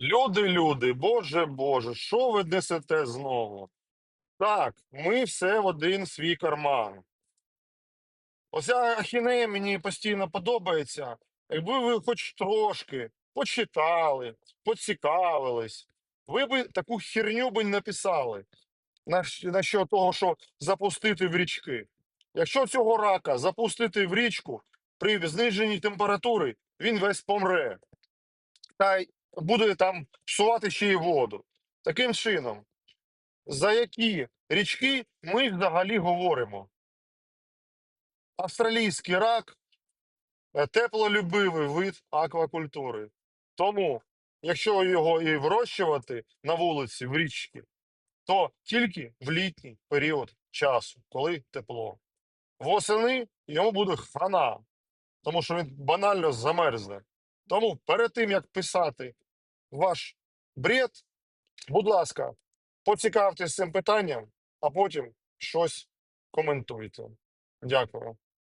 Люди, люди, боже Боже, що ви несете знову? Так, ми все в один свій карман. Оця ахінея мені постійно подобається. Якби ви хоч трошки почитали, поцікавились, ви б таку херню би не написали на, на що того, що запустити в річки. Якщо цього рака запустити в річку при зниженні температури, він весь помре. Та буде там псувати ще й воду. Таким чином, за які річки ми взагалі говоримо? Австралійський рак е, теплолюбивий вид аквакультури. Тому, якщо його і вирощувати на вулиці в річці, то тільки в літній період часу, коли тепло. Восени йому буде хана, тому що він банально замерзне. Тому перед тим як писати ваш бред, будь ласка, поцікавтесь цим питанням, а потім щось коментуйте. Дякую.